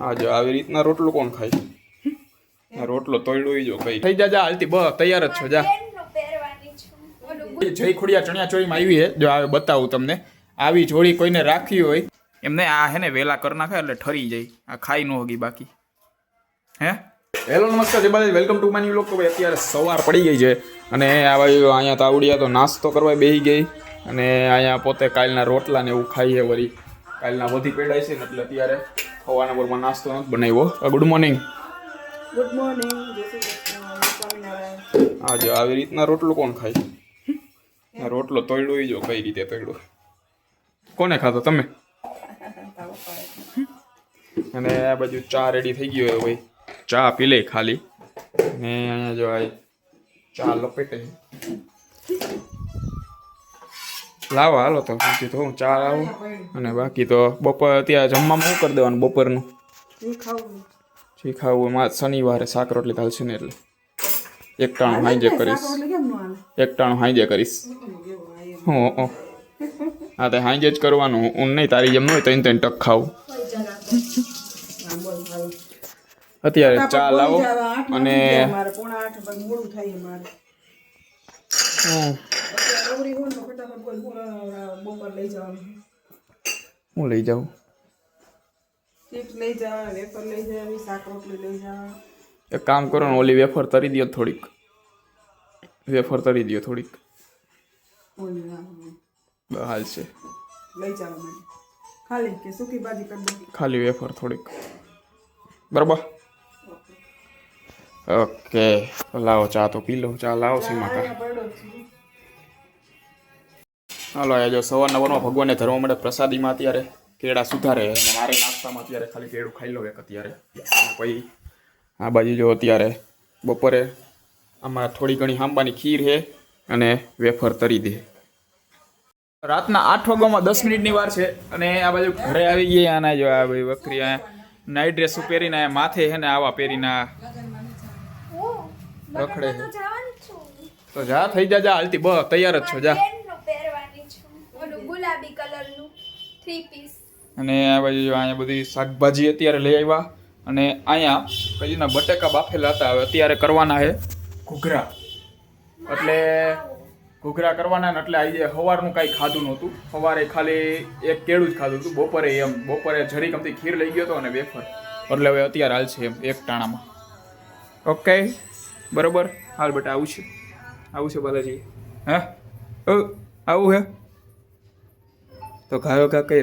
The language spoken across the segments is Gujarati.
આ જો આવી રીતના રોટલો કોણ ખાય? આ રોટલો તોડ્યો ઈ જો કઈ થઈ જા જા હાલતી બ તૈયાર જ છો જા. જય ખોડિયા ચણિયા ચોળીમાં આવી છે જો આવે બતાવું તમને. આવી જોડી કોઈને રાખી હોય એમને આ હે ને વેલા કરી નાખે એટલે ઠરી જાય. આ ખાઈ ન હોગી બાકી. હે? હેલો નમસ્કાર બાલાજી. વેલકમ ટુ માની લોકો ભાઈ અત્યારે સવાર પડી ગઈ છે. અને આ બાજુ અહીંયા તાવડિયા તો નાસ્તો કરવા બેસી ગઈ. અને અહીંયા પોતે કાલના રોટલા ને એવું ખાઈએ વળી. કાલના વધી પેડાય છે ને એટલે અત્યારે ખવાના બરમાં નાસ્તો નથી બનાવ્યો. ગુડ મોર્નિંગ ગુડ મોર્નિંગ હા જો આવી રીતના રોટલો કોણ ખાય? રોટલો તોડ્યો જો કઈ રીતે તોડ્યો કોને ખાધો તમે? અને આ બાજુ ચા રેડી થઈ ગયો ભાઈ. ચા પી લે ખાલી. ને અહીંયા જો આ ચા લપેટે. લાવો હાલો તો બાકી તો હું ચા લાવું. અને બાકી તો બપોર અત્યારે જમવામાં શું કરી દેવાનું બપોરનું? જે ખાવું. એમાં શનિવારે શાક રોટલી ચાલશે ને એટલે. એક ટાણું હાંજે કરીશ. એકટાણું હાંજે કરીશ. હું હું. હા તો હાંજે જ કરવાનું. હું નહીં તારી જેમ ન હોય તો ત્રણ ટક ખાવું. હા. અત્યારે ચા લાવો અને હું બપોર લઈ જવાનું. હું લઈ જાઉં? ચિપ્સ લઈ જવા વેફર લઈ જવી શાક રોટલી લઈ જવા. એક કામ કરો ને ઓલી વેફર તરી દો થોડીક. વેફર તરી દો થોડીક. હાલ છે. લઈ જવા માટે ખાલી કે સૂકી ભાજી કરી દો ખાલી વેફર થોડીક. બરાબર? ઓકે. લાવો ચા તો પી લો. ચા લાવો સીમા કા. હાલો આ જો સવારના વરમાં ભગવાનને ધરવા માટે પ્રસાદીમાં અત્યારે કેળા સુધારે અને મારે નાસ્તામાં અત્યારે ખાલી કેળું ખાઈ લો એક અત્યારે. પછી આ બાજુ જો અત્યારે બપોરે આમાં થોડી ઘણી હાંબાની ખીર છે અને વેફર તરી દે. રાતના આઠ વાગ્યામાં દસ મિનિટની વાર છે અને આ બાજુ ઘરે આવી ગઈ આના જો આ ભાઈ વકરી આ નાઇટ ડ્રેસ પહેરીને માથે છે ને આવા પહેરીને રખડે છે. તો તો જા થઈ જા જા હાલતી બ તૈયાર જ છો જા બેનનું પહેરવાની છું ઓલું ગુલાબી કલરનું થ્રી પીસ અને આ બાજુ જો અહીંયા બધી શાકભાજી અત્યારે લઈ આવ્યા. અને અહીંયા કજીના બટેકા બાફેલા હતા હવે અત્યારે કરવાના છે. ઘૂઘરા. એટલે ઘૂઘરા કરવાના ને એટલે આજે સવારનું કાંઈ ખાધું નહોતું. સવારે ખાલી એક કેળું જ ખાધું હતું બપોરે એમ. બપોરે જરી કમથી ખીર લઈ ગયો હતો અને વેફર. એટલે હવે અત્યારે હાલ છે એમ એક ટાણામાં. ઓકે બરોબર. હાલ બટા આવું છે. આવું છે બાલાજી. હે? ઓ આવું હે? તો ઘાયો ગા કઈ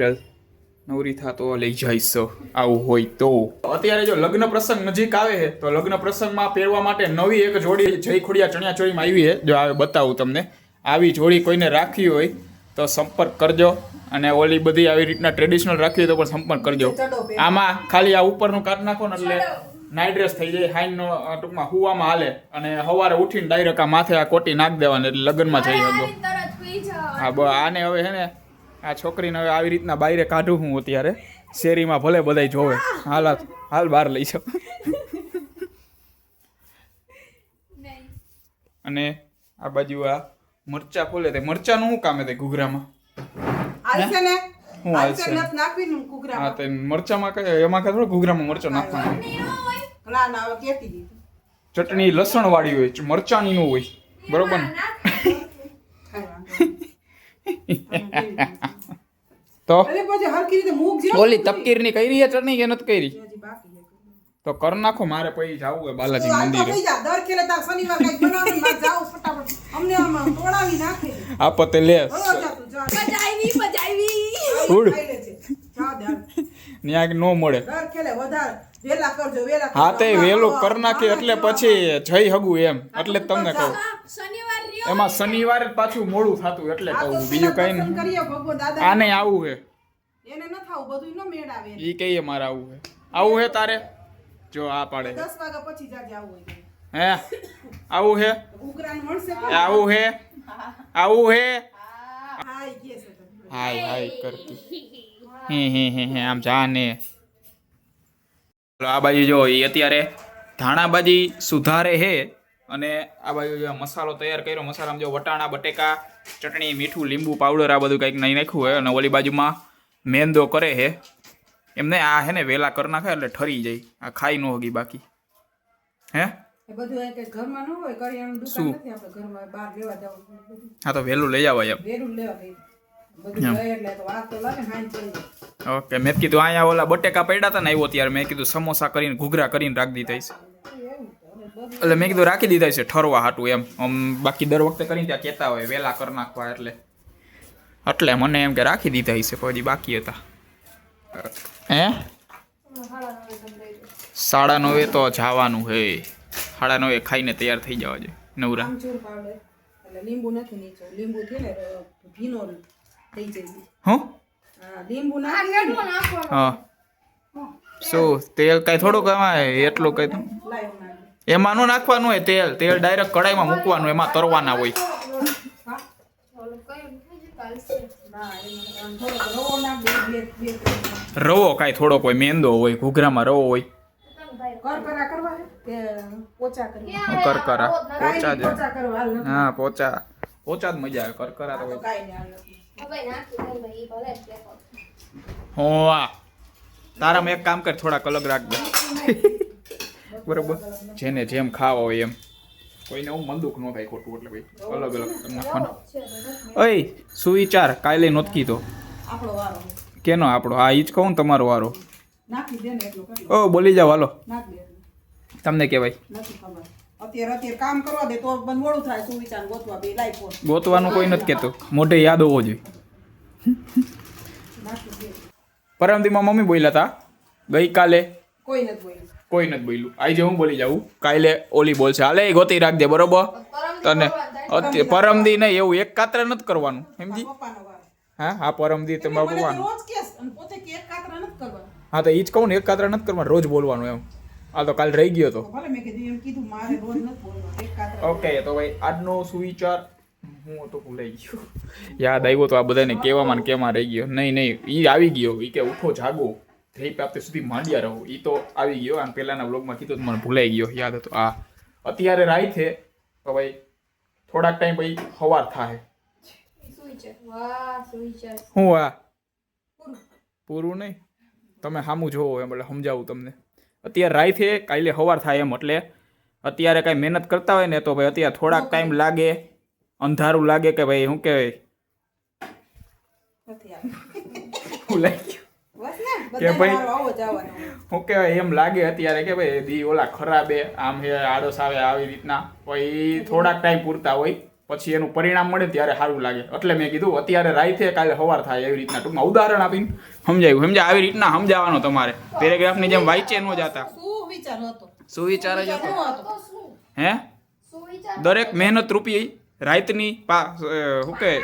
નવરી થાતો લઈ જઈશ આવું હોય તો. અત્યારે જો લગ્ન પ્રસંગ નજીક આવે છે તો લગ્ન પ્રસંગમાં પહેરવા માટે નવી એક જોડી જય ખોડિયા ચણિયા ચોળીમાં આવી છે. જો આવે બતાવું તમને. આવી જોડી કોઈને રાખવી હોય તો સંપર્ક કરજો. અને ઓલી બધી આવી રીતના ટ્રેડિશનલ રાખવી હોય તો પણ સંપર્ક કરજો. આમાં ખાલી આ ઉપરનું કાઢ નાખો ને એટલે નાઇટ ડ્રેસ થઈ જાય હાઈનનો ટૂંકમાં હુવામાં હાલે. અને સવારે ઉઠીને ડાયરેક્ટ આ માથે આ કોટી નાખ દેવાની એટલે લગ્નમાં જઈ શકો. હા બ આને હવે હે ને આ છોકરીને હવે આવી રીતના બાયરે કાઢું હું અત્યારે શેરીમાં ભલે બધાય જોવે હાલ હાલ, બહાર લઈ જાઓ અને આ બાજુ આ મરચા ફોલે તે મરચાનું શું કામ તે ઘૂઘરામાં હું હા તે મરચામાં કઈ એમાં કઈ ઘૂઘરામાં મરચો નાખવાનું ચટણી લસણ વાળી હોય મરચાની નું હોય બરોબર ને. તો? ઓલી તપકીરની કઈ છે ચટણી કે નથી કરી? તો કર નાખો મારે પછી જવું હોય બાલાજી મંદિરે. આ જા. દર ખેલે તાર શનિવાર કાંઈક બનાવીને મારે જાવું ફટાફટ. અમને આમાં તોડાવી નાખે. આપતે લે. ઉડ. ત્યાં ન મળે. દર ખેલે વધારે. વહેલા કરજો, વહેલા કરજો. હા તે વેલું કર નાખી એટલે પછી જઈ હગું એમ. એટલે જ તમને કહું. હા, એમાં શનિવારે પાછું મોડું થતું એટલે તો કહું બીજું કઈ આને આવું હે. એને ન થાવું, બધું ન મેળ આવે ઈ કહીએ મારે આવું હે. આવું હે તારે? જો આ પાડે. 10 વાગ્યા પછી જાજે આવું હે? આવું હે? ઉઘરાણ મળશે આવું હે? આવું હે? હાય છે હાય હાય કરતી. હે હે હે હે આમ જાને. આ બાજુ જો અત્યારે ધાણાબાજી સુધારે હે. અને આ બાજુ જે મસાલો તૈયાર કર્યો મસાલામાં જો વટાણા બટેકા ચટણી મીઠું લીંબુ પાવડર આ બધું કંઈક નહીં નાખ્યું હોય અને ઓલી બાજુમાં મેંદો કરે છે. એમને આ હે ને વેલા કરી નાખે એટલે ઠરી જાય. આ ખાઈ ન હોગી બાકી. હે? શું? હા તો વહેલું લઈ આવાય એમ. ઓકે મેં કીધું અહીંયા ઓલા બટેકા પડ્યા હતા ને આવ્યો ત્યારે. મેં કીધું સમોસા કરીને ઘૂઘરા કરીને રાખી દીધા છે. એટલે મેં કીધું રાખી દીધા છે ઠરવા હાટું એમ. આમ બાકી દર વખતે કરીને ત્યાં કહેતા હોય વહેલા કરી નાખવા એટલે. એટલે મને એમ કે રાખી દીધા છે પછી બાકી હતા. હે? સાડા નવે તો જવાનું હે. સાડા નવે ખાઈને તૈયાર થઈ જવા જોઈએ નવરા. લીંબુ નથી નીચે. લીંબુ થી ને ભીનો થઈ જાય હું? લીંબુ હા. શું તેલ કાંઈ થોડુંક કમાય એટલું કઈ એમાં નો નાખવાનું હોય તેલ. તેલ ડાયરેક્ટ કડાઈમાં મૂકવાનું એમાં તરવાના હોય. રવો કાંઈ થોડો કોઈ મેંદો હોય ઘૂઘરામાં રવો હોય. કરકરા પોચા જ. હા પોચા. પોચા જ મજા આવે કરકરા તો હોય. તારામાં એક કામ કર થોડાક અલગ રાખ દે બરોબર. જેને જેમ ખાવા હોય એમ. કોઈને હું મંદુક ન થાય ખોટું એટલે ભાઈ. અલગ અલગ તમને નાખવાનું અય સુવિચાર. કાલે નોત કીધો. આપણો વારો. કેનો આપણો? આ ઈ જ કહું ને તમારો વારો. નાખી દે ને એટલું ઓ બોલી જાવ હાલો. નાખ દે એટલું. તમને કહેવાય. નથી ખબર. અત્યારે અત્યારે કામ કરવા દે તો બંધ મોડું થાય. શું વિચાર ગોતવા બે લાઈ ફોન. ગોતવાનું કોઈ નથી કહેતું. મોઢે યાદ હોવો જોઈએ. પરમદીમાં મમ્મી બોલ્યા હતા ગઈકાલે કોઈ નથી બોલ્યું. કોઈ નથી બોલ્યું. આજે હું બોલી જાઉં. કાલે ઓલી બોલશે હાલે એ ગોતી રાખજે બરોબર? તને પરમદી નહીં એવું એક કાતરા નથી કરવાનું. સમજી? હા હા પરમદી તમે તમારે બોલવાનું હા તો એ જ કહું ને એક કાતરા નથી કરવાનું રોજ બોલવાનું એમ. આ તો કાલ રહી ગયો તો. ઓકે તો ભાઈ આજનો સુવિચાર હું તો ભૂલાઈ ગયો. યાદ આવ્યો તો આ બધાને કહેવામાં ને કેમાં રહી ગયો. નહીં નહીં એ આવી ગયો. એ કે ઉઠો જાગો. ધ્યેય પ્રાપ્તિ સુધી માંડ્યા રહો. એ તો આવી ગયો. અને પહેલાના બ્લોગમાં કીધું તો મને ભૂલાઈ ગયો. યાદ હતો. આ અત્યારે રાઈ છે. તો ભાઈ થોડાક ટાઈમ પછી સવાર થાય. હું આ? પૂરું નહીં? તમે સામું જોવો એમ એટલે સમજાવું તમને. અત્યારે રાઈ છે કાલે સવાર થાય એમ એટલે અત્યારે કાંઈ મહેનત કરતા હોય ને તો ભાઈ અત્યારે થોડાક ટાઈમ લાગે. અંધારું લાગે કે ભાઈ શું કહેવાય? ભૂલાઈ ગયું. કે ભાઈ- હું કે એમ લાગે અત્યારે કે ભાઈ દી ઓલા ખરાબે આમ હે આડોશ આવે આવી રીતના. પછી થોડાક ટાઈમ પૂરતા હોય પછી એનું પરિણામ મળે ત્યારે સારું લાગે. એટલે મેં કીધું અત્યારે રાઈ છે કાલે સવાર થાય એવી રીતના. ટૂંકમાં ઉદાહરણ આપીને સમજાયું. સમજાય? આવી રીતના સમજાવાનો તમારે. પેરેગ્રાફની જેમ વાંચે ન જતા. શું વિચાર હતો? જ હતો? હે? દરેક મહેનત રૂપી રાઈતની પા શું કે?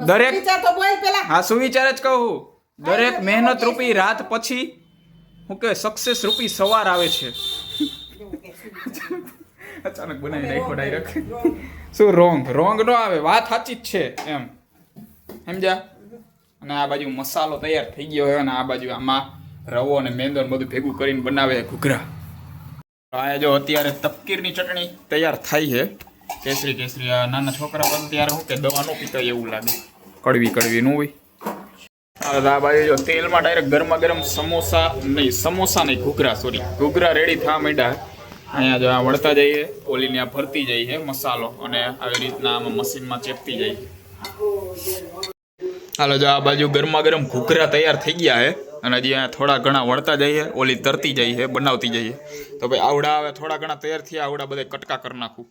દરેક વિચાર તો બોલ પેલા. હા સુવિચાર જ કહું? દરેક મહેનત રૂપી રાત પછી હું કે સક્સેસ રૂપી સવાર આવે છે. અચાનક બનાવી નાખ્યો ડાયરેક્ટ શું રોંગ રોંગ નો આવે. વાત સાચી જ છે એમ. સમજ્યા? અને આ બાજુ મસાલો તૈયાર થઈ ગયો હોય અને આ બાજુ આમાં રવો અને મેંદો બધું ભેગું કરીને બનાવે ઘૂઘરા. આ જો અત્યારે તપકીરની ચટણી તૈયાર થાય છે. કેસરી કેસરી. આ નાના છોકરા પણ ત્યારે હું કે દવા નો પીતા એવું લાગે. કડવી કડવી નું હોય. આ બાજુ જો તેલમાં ડાયરેક્ટ ગરમા ગરમ સમોસા નહીં સમોસા નહીં, ઘૂઘરા સોરી ઘૂઘરા રેડી થવા માંડ્યા અહીંયા જો આ વળતા જઈએ ઓલીને આ ભરતી જાય છે, મસાલો. અને આવી રીતના આમાં મશીનમાં ચેપતી જાય હાલો, જો આ બાજુ ગરમા ગરમ ઘૂઘરા તૈયાર થઈ ગયા છે. અને હજી અહીંયા થોડા ઘણા વળતા જઈએ, ઓલી તરતી જઈએ છે, બનાવતી જઈએ. તો ભાઈ, આવડા હવે થોડા ઘણા તૈયાર થયા, આવડા બધા કટકા કરી નાખું.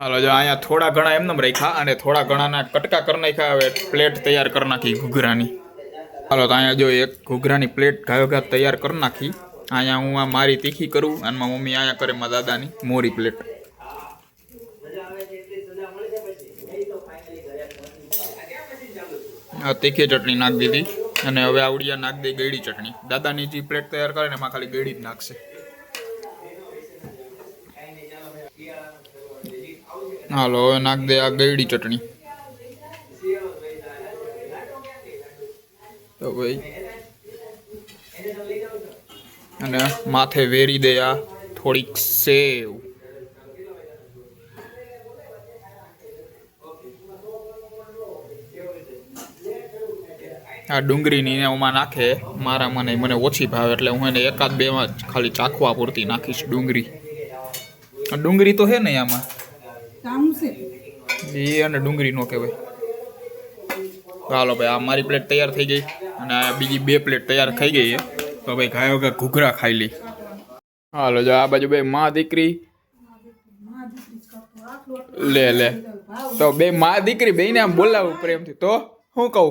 હાલો, જો અહીંયા થોડા ઘણા એમને રાખ્યા અને થોડા ઘણાના કટકા કરી નાખ્યા, હવે પ્લેટ તૈયાર કરી નાખી ઘૂઘરાની. હાલો, તો અહીંયા જો એક ઘૂઘરાની પ્લેટ ઘાયોઘાત તૈયાર કરી નાખી. અહીંયા હું આ મારી તીખી કરું, અને મારી મમ્મી અહીંયા કરે મારા દાદાની મોરી પ્લેટ આ તીખી ચટણી નાખી દીધી, અને હવે આવડિયા નાખ દે ગળી ચટણી. દાદાની જે પ્લેટ તૈયાર કરે ને, એમાં ખાલી ગળી જ નાખશે. હાલો, હવે નાખ દે આ ગળી ચટણી. તો ભાઈ. અને માથે વેરી દે આ થોડીક સેવ. આ ડુંગળીની ને એમાં નાખે મારા મને મને ઓછી ભાવે એટલે હું એને એકાદ બેમાં જ ખાલી ચાખવા પૂરતી નાખીશ ડુંગળી. આ ડુંગળી તો હે ને આમાં? એ અને ડુંગળી નો કહેવાય. ચાલો ભાઈ આ મારી પ્લેટ તૈયાર થઈ ગઈ. અને બીજી બે પ્લેટ તૈયાર થઈ ગઈ છે. તો ભાઈ ગાયો કે ઘૂઘરા ખાઈ લઈ હાલો જો આ બાજુ બે માં દીકરી. લે લે. તો બે માં દીકરી બેને આમ બોલાવું પ્રેમથી તો હું કહું?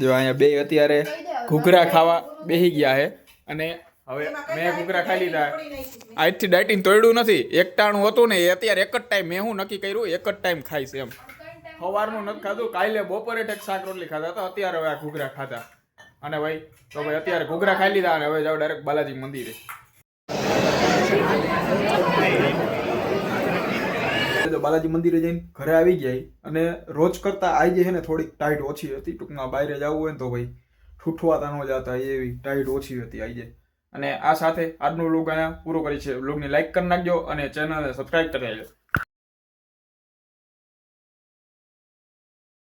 જો અહીંયા બે અત્યારે ઘૂઘરા ખાવા બેસી ગયા છે. અને હવે મેં ઘૂઘરા ખાઈ લીધા. આજથી ડાયટિંગ તોડ્યું નથી. એકટાણું હતું ને એ અત્યારે એક જ ટાઈમ મેં હું નક્કી કર્યું એક જ ટાઈમ ખાઈશ એમ. સવારનું નથી ખાધું કાલે બપોરે ટેક શાક રોટલી ખાધા તો અત્યારે હવે આ ઘૂઘરા ખાધા. અને ભાઈ તો ભાઈ અત્યારે ઘૂઘરા ખાઈ લીધા અને હવે જાઓ ડાયરેક્ટ બાલાજી મંદિરે. તો બાલાજી મંદિરે જઈને ઘરે આવી ગયા અને રોજ કરતા આજે છે ને થોડીક ટાઈટ ઓછી હતી ટૂંકમાં બહાર જવું હોય ને તો ભાઈ ઠૂઠવાતા ન જતા એવી ટાઈટ ઓછી હતી આજે અને આ સાથે આજનો લોગ અહીંયા પૂરો કરી છે. લોગને લાઇક કરી નાખજો અને ચેનલને સબસ્ક્રાઈબ કરી નાખજો.